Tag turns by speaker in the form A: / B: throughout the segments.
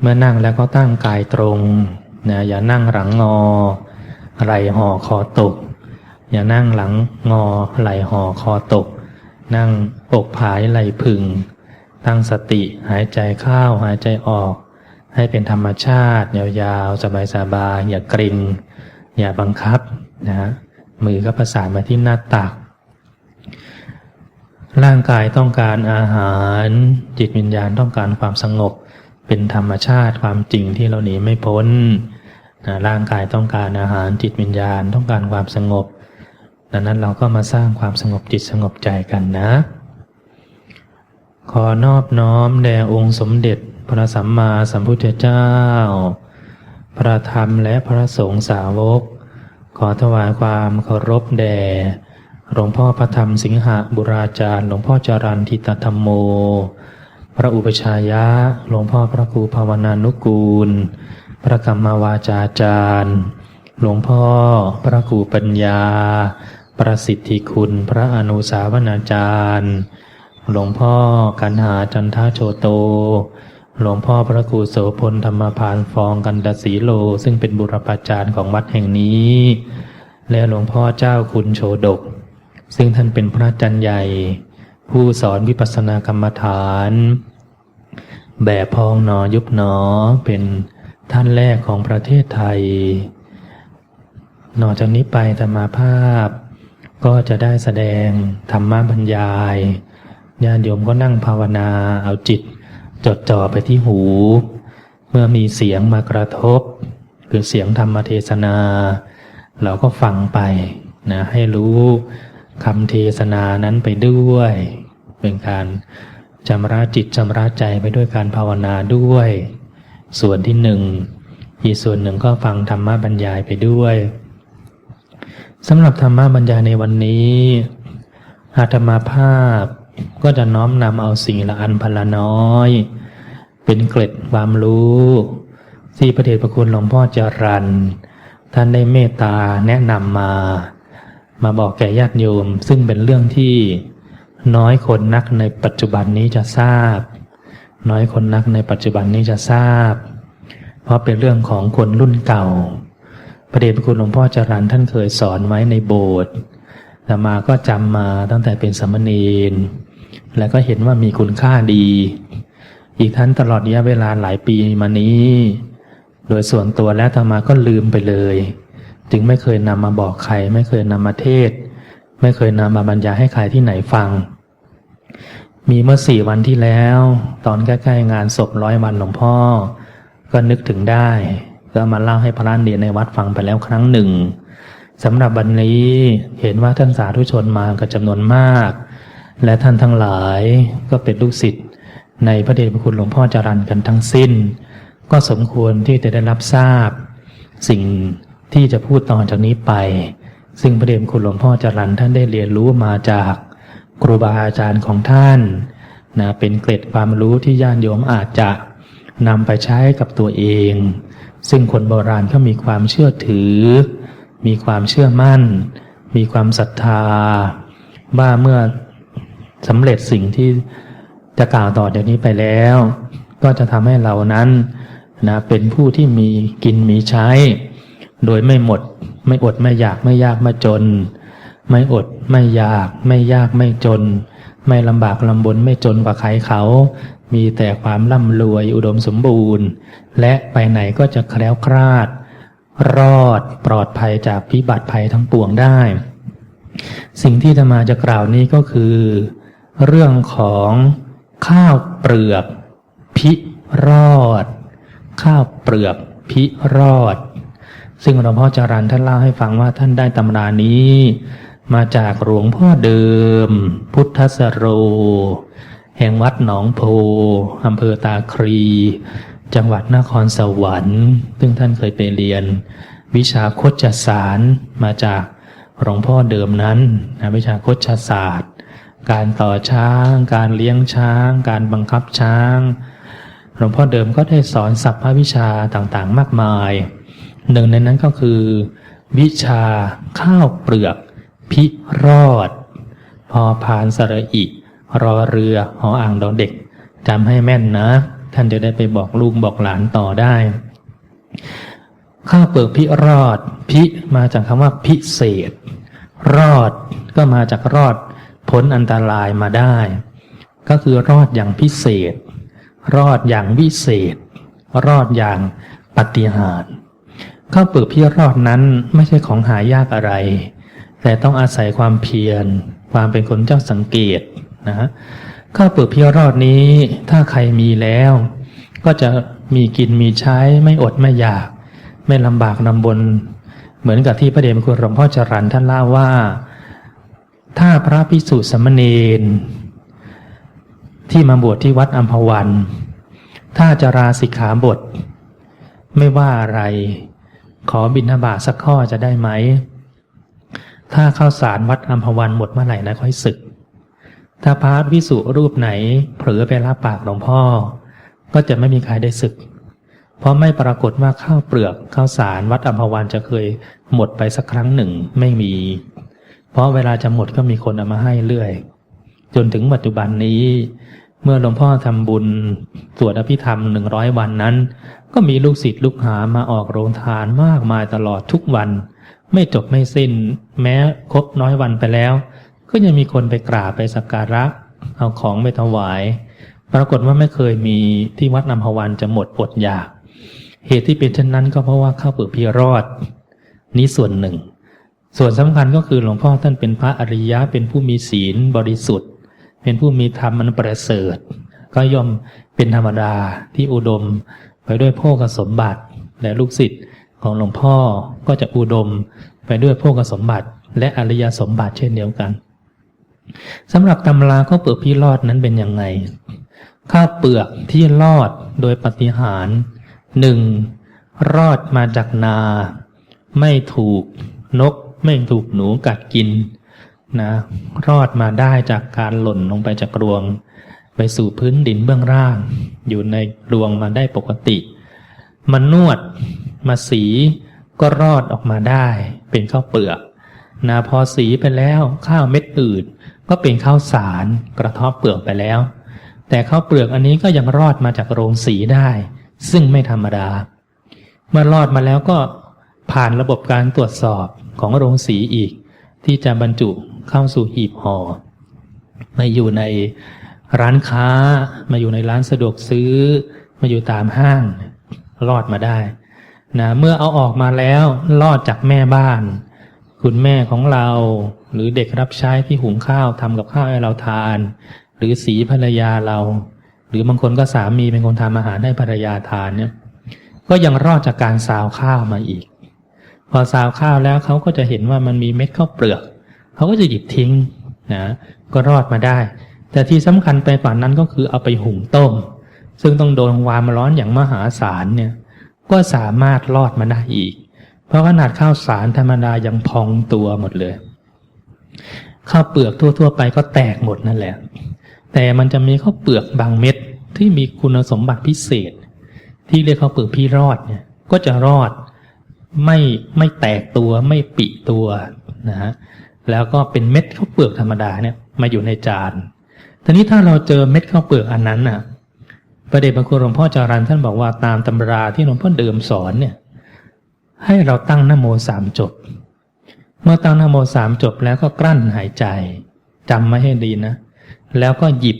A: เมื่อนั่งแล้วก็ตั้งกายตรงนะอย่านั่งหลังงอ ไหลห่อคอตก อย่านั่งหลังงอไหลห่อคอตก นั่งอกผายไหลผึ่งตั้งสติหายใจเข้าหายใจออก ให้เป็นธรรมชาติ ยาวๆ สบายๆ อย่ากริงอย่าบังคับนะฮะมือก็ประสานมาที่หน้าตัก ร่างกายต้องการอาหาร จิตวิญญาณต้องการความสงบ เป็นธรรมชาติความจริงที่เราหนีไม่พ้นนะร่างกายต้องการอาหารจิตวิญญาณต้องการความสงบ ดังนั้นเราก็มาสร้างความสงบจิตสงบใจกันนะ ขอนอบน้อมแด่องค์สมเด็จพระสัมมาสัมพุทธเจ้า พระธรรมและพระสงฆ์สาวก ขอถวายความเคารพแด่หลวงพ่อพระธรรมสิงหบุราจารย์ หลวงพ่อจรันทิตธรรมโม ระอุปชายะ หลวงพ่อพระครูภาวนานุกูล พระกรรมวาจาจารย์ หลวงพ่อพระครูปัญญา ประสิทธิคุณพระอนุสาวนาจารย์ หลวงพ่อกันหาจันทาโชโต หลวงพ่อพระครูโสพลธรรมพานฟองกันดสีโล ซึ่งเป็นบุรพาจารย์ของวัดแห่งนี้ และหลวงพ่อเจ้าคุณโชดก ซึ่งท่านเป็นพระจารย์ใหญ่ ผู้สอนวิปัสสนากรรมฐาน แบบพองหนอยุบหนอเป็นท่านแรกของประเทศไทย นอกจากนี้ไปธรรมาภาพ ก็จะได้แสดงธรรมบรรยายญาติโยมก็นั่งภาวนาเอาจิต จดจ่อไปที่หู เมื่อมีเสียงมากระทบ คือเสียงธรรมเทศนา เราก็ฟังไปนะให้รู้คำเทศนานั้นไปด้วย เป็นการ ชำระจิตชำระใจไปด้วยการภาวนาด้วย ส่วนที่หนึ่งอีกส่วนหนึ่งก็ฟังธรรมบรรยายไปด้วยสำหรับธรรมบรรยายในวันนี้อาตมาภาพก็จะน้อมนำเอาสิ่งละอันพละน้อย เป็นเกล็ดความรู้ที่พระเดชพระคุณหลวงพ่อจรันท่านได้เมตตาแนะนำมา มาบอกแก่ญาติโยม ซึ่งเป็นเรื่องที่ น้อยคนนักในปัจจุบันนี้จะทราบ น้อยคนนักในปัจจุบันนี้จะทราบ เพราะเป็นเรื่องของคนรุ่นเก่าพระเดชพระคุณหลวงพ่อจรันท่านเคยสอนไว้ในโบสถ์แต่มาก็จำมาตั้งแต่เป็นสมเณรแล้วก็เห็นว่ามีคุณค่าดี อีกทั้นตลอดระยะเวลาหลายปีมานี้ โดยส่วนตัวแล้วธรรมาก็ลืมไปเลย จึงไม่เคยนำมาบอกใคร ไม่เคยนำมาเทศ ไม่เคยนำมาบรรยายให้ใครที่ไหนฟัง มีเมื่อสี่วันที่แล้ว ตอนใกล้ๆงานศพร้อยวันหลวงพ่อ ก็นึกถึงได้ ก็มาเล่าให้พระเนียในวัดฟังไปแล้วครั้งหนึ่งสำหรับวันนี้เห็นว่าท่านสาธุชนมากันจำนวนมาก และท่านทั้งหลายก็เป็นลูกศิษย์ในพระเดชพระคุณหลวงพ่อจรันกันทั้งสิ้น ก็สมควรที่จะได้รับทราบ สิ่งที่จะพูดต่อจากนี้ไป ซึ่งพระเดชคุณหลวงพ่อจรันท่านได้เรียนรู้มาจากครูบาอาจารย์ของท่านนะเป็นเกร็ดความรู้ที่ญาติโยมอาจจะนำไปใช้กับตัวเอง ซึ่งคนโบราณเขามีความเชื่อถือ มีความเชื่อมั่น มีความศรัทธา ว่าเมื่อสำเร็จสิ่งที่จะกล่าวต่อเดี๋ยวนี้ไปแล้ว ก็จะทำให้เรานั้นนะเป็นผู้ที่มีกินมีใช้ โดยไม่หมด ไม่อดไม่อยากไม่ยากไม่จน ไม่อดไม่อยาก ไม่ยากไม่จน ไม่ลำบากลำบนไม่จนกว่าใครเขา มีแต่ความร่ำรวยอุดมสมบูรณ์ และไปไหนก็จะแคล้วคลาด รอดปลอดภัยจากพิบัติภัยทั้งปวงได้ สิ่งที่จะมาจะกล่าวนี้ก็คือ เรื่องของข้าวเปลือก พิรอด ข้าวเปลือกพิรอด ซึ่งหลวงพ่อจารันท่านเล่าให้ฟังว่าท่านได้ตำรานี้ มาจากหลวงพ่อเดิม พุทธสโร แห่งวัดหนองโพอำเภอตาครี จังหวัดนครสวรรค์ ซึ่งท่านเคยไปเรียน วิชาโคจศาสตร์มาจากหลวงพ่อเดิมนั้นนะวิชาโคจศาสตร์ การต่อช้าง การเลี้ยงช้าง การบังคับช้าง หลวงพ่อเดิมก็ได้สอนสัพพวิชาต่างๆ มากมาย หนึ่งในนั้นก็คือ วิชาข้าวเปลือก พิรอด พอพานสระอิ รอเรือหออ่างดอเด็กจำให้แม่นนะ ท่านจะได้ไปบอกลูกบอกหลานต่อได้ ข้าวเปลือกพิรอด พิมาจากคำว่าพิเศษ รอดก็มาจากรอดพ้นอันตรายมาได้ ก็คือรอดอย่างพิเศษ รอดอย่างวิเศษ รอดอย่างปฏิหาร ข้าวเปลือกพิรอดนั้นไม่ใช่ของหายากอะไร แต่ต้องอาศัยความเพียร ความเป็นคนเจ้าสังเกตนะฮะข้าวเปลือกพิรอดนี้ ถ้าใครมีแล้ว ก็จะมีกินมีใช้ไม่อดไม่อยาก ไม่ลำบากลำบน เหมือนกับที่พระเดชพระคุณหลวงพ่อจรันท่านเล่าว่า ถ้าพระพิสุสมเณรที่มาบวชที่วัดอัมพวัน ถ้าจะราสิกขาบท ไม่ว่าอะไร ขอบิณฑบาตสักข้อจะได้ไหม ถ้าเข้าสารวัดอัมพวันหมดเมื่อไหร่นะค่อยศึก ถ้าพาระพิสุรูปไหนเผลอไปรับปากหลวงพ่อ ก็จะไม่มีใครได้ศึก เพราะไม่ปรากฏว่าข้าวเปลือกข้าวสารวัดอัมพวันจะเคยหมดไปสักครั้งหนึ่งไม่มี เพราะเวลาจะหมดก็มีคนเอามาให้เรื่อย จนถึงปัจจุบันนี้ เมื่อหลวงพ่อทำบุญสวดอภิธรรมหนึ่งร้อยวันนั้น ก็มีลูกศิษย์ลูกหามาออกโรงทานมากมายตลอดทุกวัน ไม่จบไม่สิ้น แม้ครบน้อยวันไปแล้ว ก็ยังมีคนไปกราบไปสักการะ เอาของไปถวาย ปรากฏว่าไม่เคยมีที่วัดนำพวันจะหมดอดอยาก เหตุที่เป็นเช่นนั้นก็เพราะว่าข้าวเปลือกพีรอด นี้ส่วนหนึ่ง ส่วนสำคัญก็คือหลวงพ่อท่านเป็นพระอริยะเป็นผู้มีศีลบริสุทธิ เป็นผู้มีธรรมมันประเสริฐ ก็ย่อมเป็นธรรมดาที่อุดมไปด้วยโภคสมบัติ และลูกศิษย์ของหลวงพ่อก็จะอุดมไปด้วยโภคสมบัติ และอริยสมบัติเช่นเดียวกันสำหรับตำราข้าวเปลือกพี่รอดนั้นเป็นยังไง ข้าวเปลือกที่รอดโดยปฏิหารหนึ่งรอดมาจากนา ไม่ถูกนกไม่ถูกหนูกัดกิน นะรอดมาได้จากการหล่นลงไปจากรวง ไปสู่พื้นดินเบื้องล่าง อยู่ในรวงมาได้ปกติ มานวดมาสีก็รอดออกมาได้ เป็นข้าวเปลือกนะพอสีไปแล้วข้าวเม็ดอื่น ก็เป็นข้าวสารกระทบเปลือกไปแล้ว แต่ข้าวเปลือกอันนี้ก็ยังรอดมาจากโรงสีได้ ซึ่งไม่ธรรมดา เมื่อรอดมาแล้วก็ผ่านระบบการตรวจสอบของโรงสีอีก ที่จะบรรจุ เข้าสู่หีบห่อมาอยู่ในร้านค้า มาอยู่ในร้านสะดวกซื้อ มาอยู่ตามห้างรอดมาได้นะเมื่อเอาออกมาแล้วรอดจากแม่บ้าน คุณแม่ของเรา หรือเด็กรับใช้ที่หุงข้าวทำกับข้าวให้เราทาน หรือสีภรรยาเรา หรือบางคนก็สามีเป็นคนทำอาหารให้ภรรยาทานเนี่ยก็ยังรอดจากการซาวข้าวมาอีก พอซาวข้าวแล้วเขาก็จะเห็นว่ามันมีเม็ดข้าวเปลือก เขาก็จะหยิบทิ้งนะก็รอดมาได้ แต่ที่สำคัญไปกว่านั้นก็คือเอาไปหุงต้ม ซึ่งต้องโดนความร้อนอย่างมหาศาลเนี่ยก็สามารถรอดมาได้อีก เพราะขนาดข้าวสารธรรมดายังพองตัวหมดเลยข้าวเปลือกทั่ว ๆ ไปก็แตกหมดนั่นแหละ แต่มันจะมีข้าวเปลือกบางเม็ดที่มีคุณสมบัติพิเศษ ที่เรียกข้าวเปลือกพี่รอดเนี่ยก็จะรอดไม่ไม่แตกตัวไม่ปิตัวนะฮะ แล้วก็เป็นเม็ดข้าวเปลือกธรรมดาเนี่ยมาอยู่ในจานทีนี้ถ้าเราเจอเม็ดข้าวเปลือกอันนั้นน่ะประเดชพระคุณหลวงพ่อจารันท่านบอกว่าตามตำราที่หลวงพ่อเดิมสอนเนี่ยให้เราตั้งนโมสามจบ เมื่อตั้งนโมสามจบแล้วก็กลั้นหายใจจำไว้ให้ดีนะ แล้วก็หยิบ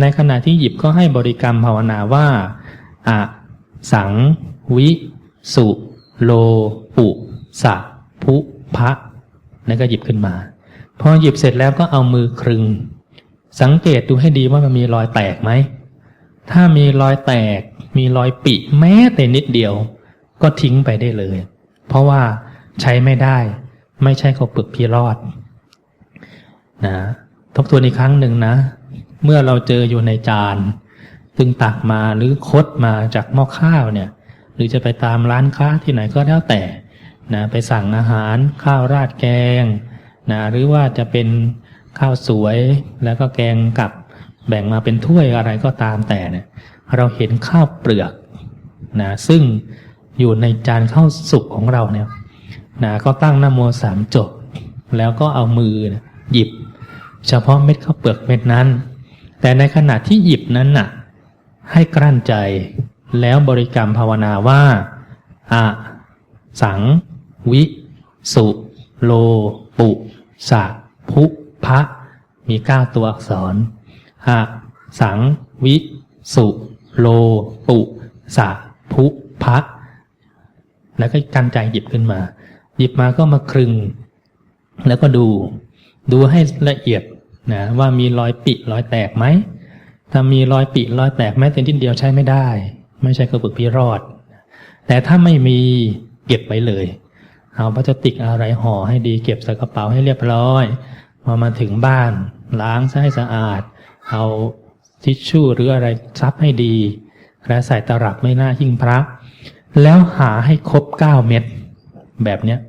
A: ในขณะที่หยิบก็ให้บริกรรมภาวนาว่าอะสัง วิ สุ โล ปุสะพุพะ นั่นก็หยิบขึ้นมา พอหยิบเสร็จแล้วก็เอามือครึง สังเกตดูให้ดีว่ามันมีรอยแตกไหม ถ้ามีรอยแตก มีรอยปิแม้แต่นิดเดียว ก็ทิ้งไปได้เลย เพราะว่าใช้ไม่ได้ ไม่ใช่ข้าวเปลือกพีรอดนะทบทวนอีกครั้งหนึ่งนะ เมื่อเราเจออยู่ในจานซึงตักมาหรือคดมาจากหม้อข้าวเนี่ย หรือจะไปตามร้านค้าที่ไหนก็แล้วแต่ นะไปสั่งอาหารข้าวราดแกงนะหรือว่าจะเป็นข้าวสวยแล้วก็แกงกับแบ่งมาเป็นถ้วยอะไรก็ตามแต่เนี่ยเราเห็นข้าวเปลือกนะซึ่งอยู่ในจานข้าวสุกของเราเนี่ยนะก็ตั้งนโมสามจบ แล้วก็เอามือนะหยิบ เฉพาะเม็ดข้าวเปลือกเม็ดนั้น แต่ในขณะที่หยิบนั้นน่ะให้กลั้นใจแล้วบริกรรมภาวนาว่าอะสัง วิ สุ โล ปุ สะภุพะ มีเก้าตัวอักษรอะสัง วิ สุ โล ปุ สะภุพะ แล้วก็กันใจหยิบขึ้นมา หยิบมาก็มาครึง แล้วก็ดู ดูให้ละเอียดนะว่ามีรอยปิรอยแตกไหม ถ้ามีรอยปิรอยแตกแม้แต่นิดเดียวใช้ไม่ได้ ไม่ใช่กระปุกพิรอด แต่ถ้าไม่มีเก็บไว้เลย เอาพลาสติกอะไรห่อให้ดีเก็บใส่กระเป๋าให้เรียบร้อยพอมาถึงบ้านล้างซะให้สะอาด เอาทิชชู่หรืออะไรซับให้ดี และใส่ตลับไม่น่าหิ้งพระ แล้วหาให้ครบเก้าเม็ดแบบเนี้ย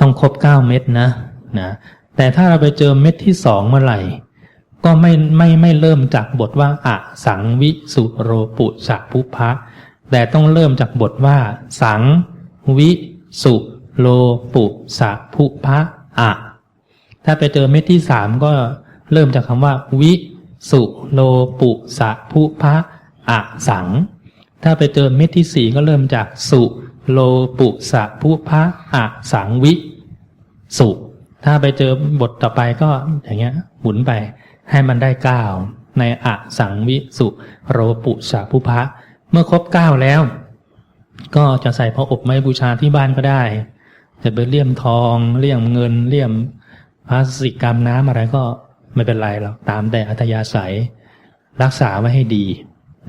A: ต้องครบเก้าเม็ดนะนะแต่ถ้าเราไปเจอเม็ดที่สองเมื่อไหร่ ก็ไม่ไม่ไม่เริ่มจากบทว่าอะสังวิสุโรปุสักภุพะแต่ต้องเริ่มจากบทว่า สังวิ สุโลปุสักภุพะอะถ้าไปเจอเม็ดที่สามก็เริ่มจากคำว่า วิสุโลปุสักภุพะอะสัง ถ้าไปเจอเม็ดที่สี่ก็เริ่มจากสุโลปุสักภุพะอะสังวิสุ ถ้าไปเจอบทต่อไปก็อย่างเงี้ยหมุนไปให้มันได้เก้าในอะสังวิสุโรปุสะภุพะเมื่อครบเก้าแล้ว ก็จะใส่พระอบไม้บูชาที่บ้านก็ได้จะเป็นเลี่ยมทองเลี่ยมเงินเลี่ยมพลาสติกกรรมน้ำอะไรก็ไม่เป็นไรหรอกตามแต่อัธยาศัย รักษาไว้ให้ดี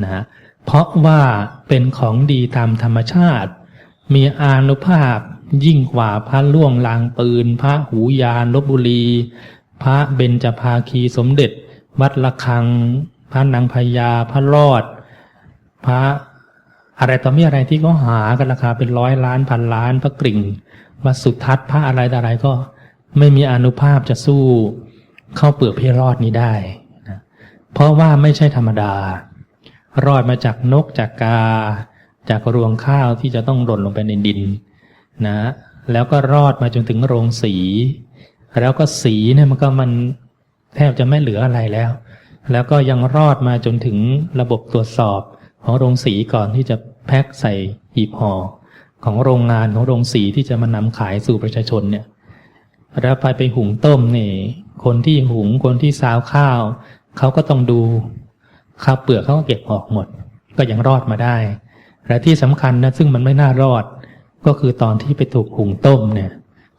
A: นะฮะเพราะว่าเป็นของดีตามธรรมชาติ มีอานุภาพยิ่งกว่าพระล่วงลางปืน พระหูยานลบบุรี พระเบญจภาคีสมเด็จ วัดละคัง พระนางพญาพระรอด พระ อะไรต่อมีอะไรที่เขาหากันราคาเป็นร้อยล้านพันล้านพระกริ่งวัดสุทัศน์พระอะไรต่ออะไรก็ไม่มีอนุภาพจะสู้เข้าเปลือกพิรอดนี้ได้นะเพราะว่าไม่ใช่ธรรมดา รอดมาจากนกจากกา จากรวงข้าวที่จะต้องหล่นลงไปในดินนะแล้วก็รอดมาจนถึงโรงสี แล้วก็สีเนี่ยมันก็มันแทบจะไม่เหลืออะไรแล้ว แล้วก็ยังรอดมาจนถึงระบบตรวจสอบ ของโรงสีก่อนที่จะแพ็คใส่หีบห่อของโรงงานของโรงสีที่จะมานำขายสู่ประชาชนเนี่ยแล้วไปไปหุงต้มนี่ คนที่หุงคนที่ซาวข้าวเขาก็ต้องดูข้าวเปลือกเขาก็เก็บออกหมด ก็ยังรอดมาได้ และที่สำคัญนะซึ่งมันไม่น่ารอด ก็คือตอนที่ไปถูกหุงต้มเนี่ย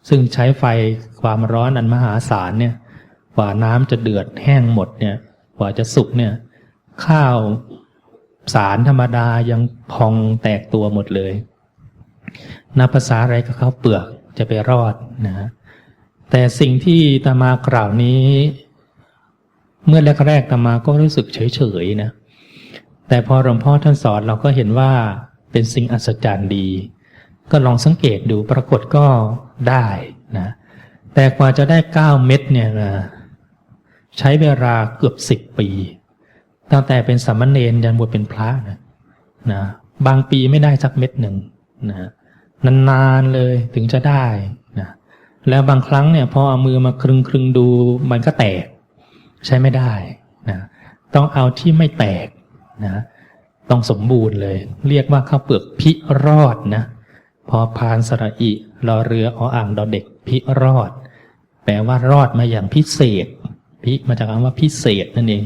A: ซึ่งใช้ไฟความร้อนอันมหาศาลเนี่ยกว่าน้ำจะเดือดแห้งหมดเนี่ย กว่าจะสุกเนี่ย ข้าว สารธรรมดายังพองแตกตัวหมดเลยนับภาษาอะไรกับข้าเปลือกจะไปรอดนะฮะแต่สิ่งที่ตามากล่าวนี้ เมื่อแรกๆตามาก็รู้สึกเฉยๆนะ แต่พอหลวงพ่อท่านสอนเราก็เห็นว่าเป็นสิ่งอัศจรรย์ดี ก็ลองสังเกตดูปรากฏก็ได้นะ แต่กว่าจะได้เก้าเม็ดเนี่ยนะใช้เวลาเกือบสิบปี ตั้งแต่เป็นสามเณรยันบวชเป็นพระนะนะบางปีไม่ได้สักเม็ดหนึ่งนะนานๆเลยถึงจะได้นะแล้วบางครั้งเนี่ยพอเอามือมาคลึงคลึงดูมันก็แตก ใช้ไม่ได้นะต้องเอาที่ไม่แตกนะต้องสมบูรณ์เลย เรียกว่าข้าวเปลือกพิรอดนะพอพานสระอิรอเรือออ่างดอเด็กพิรอด แปลว่ารอดมาอย่างพิเศษ พิมาจากคำว่าพิเศษนั่นเอง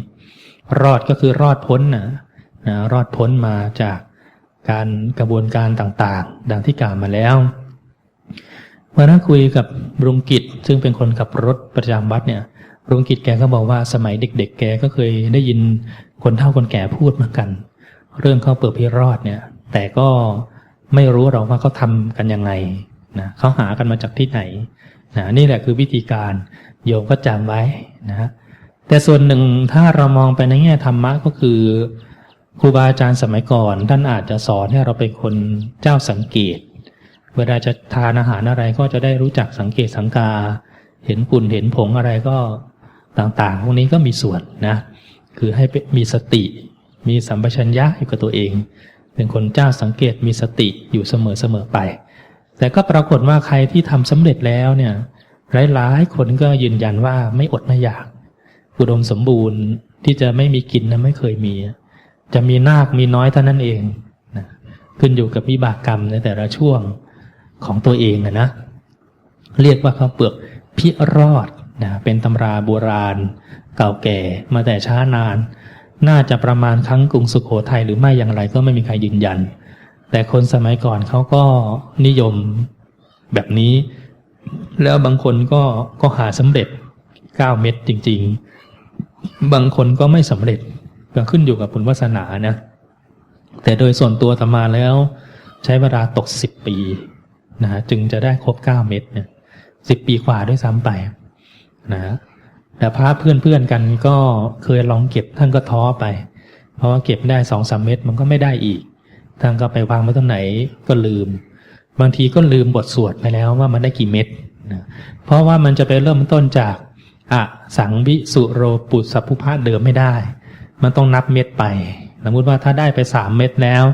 A: รอดก็คือรอดพ้นนะนะรอดพ้นมาจากการกระบวนการต่างๆ ดังที่กล่าวมาแล้ววันนั้นคุยกับรุงกิจซึ่งเป็นคนขับรถประจำวัดเนี่ยรุงกิจแกก็บอกว่าสมัยเด็ก ๆ แกก็เคยได้ยินคนเฒ่าคนแก่พูดเหมือนกัน เรื่องข้าวเปลือกพิรอดเนี่ย แต่ก็ไม่รู้หรอกว่าเขาทำกันยังไงนะเขาหากันมาจากที่ไหนนะนี่แหละคือวิธีการโยมก็จำไว้นะ แต่ส่วนหนึ่งถ้าเรามองไปในแง่ธรรมะก็คือครูบาอาจารย์สมัยก่อน ท่านอาจจะสอนให้เราเป็นคนเจ้าสังเกต เวลาจะทานอาหารอะไรก็จะได้รู้จักสังเกตสังกา เห็นปุ่นเห็นผงอะไรก็ต่างๆ พวกนี้ก็มีส่วนนะ คือให้มีสติ มีสัมปชัญญะอยู่กับตัวเอง เป็นคนเจ้าสังเกตมีสติอยู่เสมอๆไป แต่ก็ปรากฏว่าใครที่ทำสำเร็จแล้วเนี่ยหลายๆคนก็ยืนยันว่าไม่อดไม่อยาก อุดมสมบูรณ์ที่จะไม่มีกินนะไม่เคยมี จะมีนาคมีน้อยเท่านั้นเองนะขึ้นอยู่กับวิบากกรรมในแต่ละช่วงของตัวเองนะ เรียกว่าเขาวเปลือกพิรอดนะเป็นตำราโบราณ เก่าแก่มาแต่ช้านาน น่าจะประมาณครั้งกรุงสุขโขทัยหรือไม่อย่างไรก็ไม่มีใครยืนยัน แต่คนสมัยก่อนเขาก็นิยมแบบนี้ แล้วบางคนก็ก็หาสำเร็จ 9 เม็ดจริง ๆ บางคนก็ไม่สำเร็จก็ขึ้นอยู่กับบุญวาสนานะแต่โดยส่วนตัวตมาแล้ว ใช้เวลาตก10ปีนะจึงจะได้ครบ9เม็ดเนี่ยสิบปีกว่าด้วยซ้ำไปนะแต่พระเพื่อนๆกันก็เคยลองเก็บท่านก็ท้อไป เพราะว่าเก็บได้สองสามเม็ดมันก็ไม่ได้อีกท่านก็ไปวางไว้ตรงไหนก็ลืม บางทีก็ลืมบทสวดไปแล้วว่ามันได้กี่เม็ดนะเพราะว่ามันจะไปเริ่มต้นจาก อะสังวิสุโรปุสัพพุภะเดิมไม่ได้ มันต้องนับเม็ดไป สมมติว่าถ้าได้ไปสามเม็ดแล้ว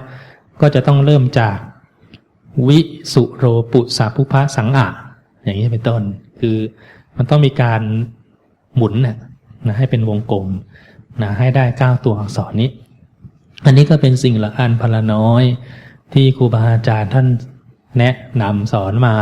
A: ก็จะต้องเริ่มจากวิสุโรปุสัพพุภะสังอะอย่างนี้เป็นต้น คือมันต้องมีการหมุนนะนะให้เป็นวงกลมนะให้ได้เก้าตัวอักษรนี้ อันนี้ก็เป็นสิ่งละอันพนละน้อยที่ครูบาอาจารย์ท่านแนะนำสอนมา